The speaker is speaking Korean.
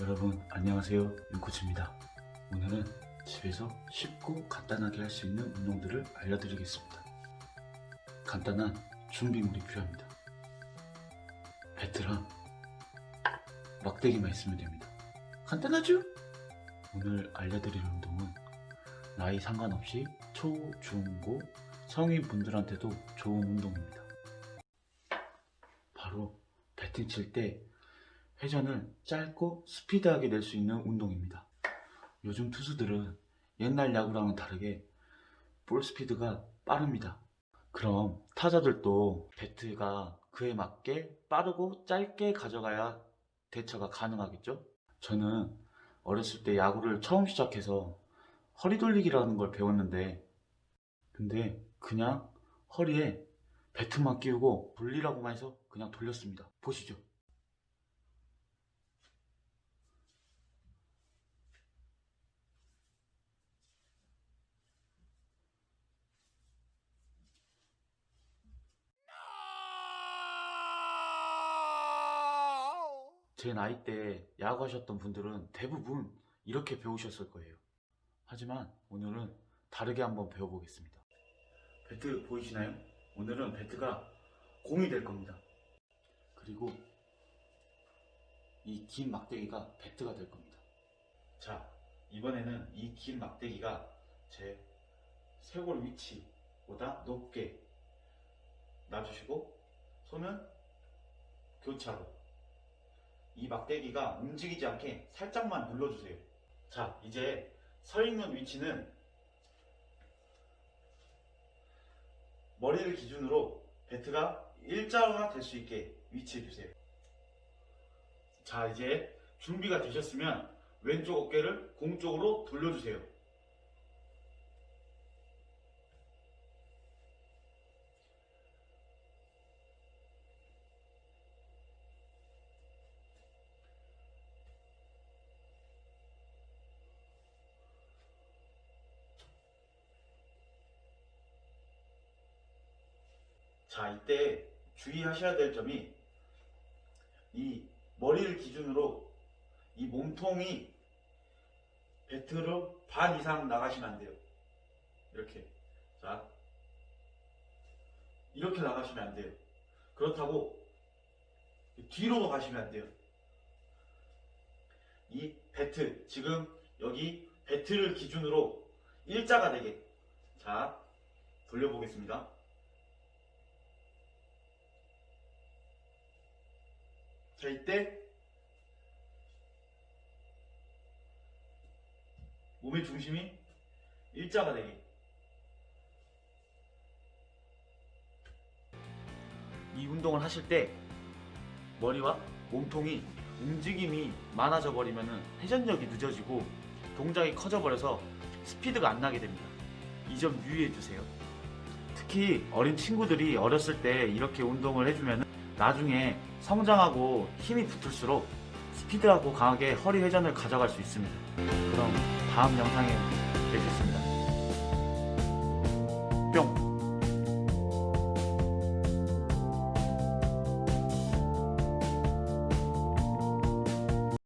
여러분 안녕하세요. 윤코치입니다. 오늘은 집에서 쉽고 간단하게 할 수 있는 운동들을 알려드리겠습니다. 간단한 준비물이 필요합니다. 배트랑 막대기만 있으면 됩니다. 간단하죠? 오늘 알려드릴 운동은 나이 상관없이 초, 중, 고 성인분들한테도 좋은 운동입니다. 바로 배팅 칠때 회전을 짧고 스피드하게 낼 수 있는 운동입니다. 요즘 투수들은 옛날 야구랑은 다르게 볼 스피드가 빠릅니다. 그럼 타자들도 배트가 그에 맞게 빠르고 짧게 가져가야 대처가 가능하겠죠? 저는 어렸을 때 야구를 처음 시작해서 허리 돌리기라는 걸 배웠는데 근데 그냥 허리에 배트만 끼우고 돌리라고만 해서 그냥 돌렸습니다. 보시죠. 제 나이 때 야구하셨던 분들은 대부분 이렇게 배우셨을 거예요. 하지만 오늘은 다르게 한번 배워보겠습니다. 배트 보이시나요? 오늘은 배트가 공이 될 겁니다. 그리고 이 긴 막대기가 배트가 될 겁니다. 자, 이번에는 이 긴 막대기가 제 쇄골 위치보다 높게 놔주시고 손은 교차로 이 막대기가 움직이지 않게 살짝만 눌러주세요. 자, 이제 서 있는 위치는 머리를 기준으로 배트가 일자가 될수 있게 위치해 주세요. 자, 이제 준비가 되셨으면 왼쪽 어깨를 공 쪽으로 돌려주세요. 자, 이때 주의하셔야 될 점이 이 머리를 기준으로 이 몸통이 배트로 반 이상 나가시면 안 돼요. 이렇게. 자. 이렇게 나가시면 안 돼요. 그렇다고 뒤로도 가시면 안 돼요. 이 배트, 지금 여기 배트를 기준으로 일자가 되게. 자, 돌려보겠습니다. 자, 이때 몸의 중심이 일자가 되게. 이 운동을 하실 때 머리와 몸통이 움직임이 많아져 버리면 회전력이 늦어지고 동작이 커져 버려서 스피드가 안 나게 됩니다. 이 점 유의해 주세요. 특히 어린 친구들이 어렸을 때 이렇게 운동을 해주면 나중에 성장하고 힘이 붙을수록 스피드하고 강하게 허리 회전을 가져갈 수 있습니다. 그럼 다음 영상에 뵙겠습니다. 뿅!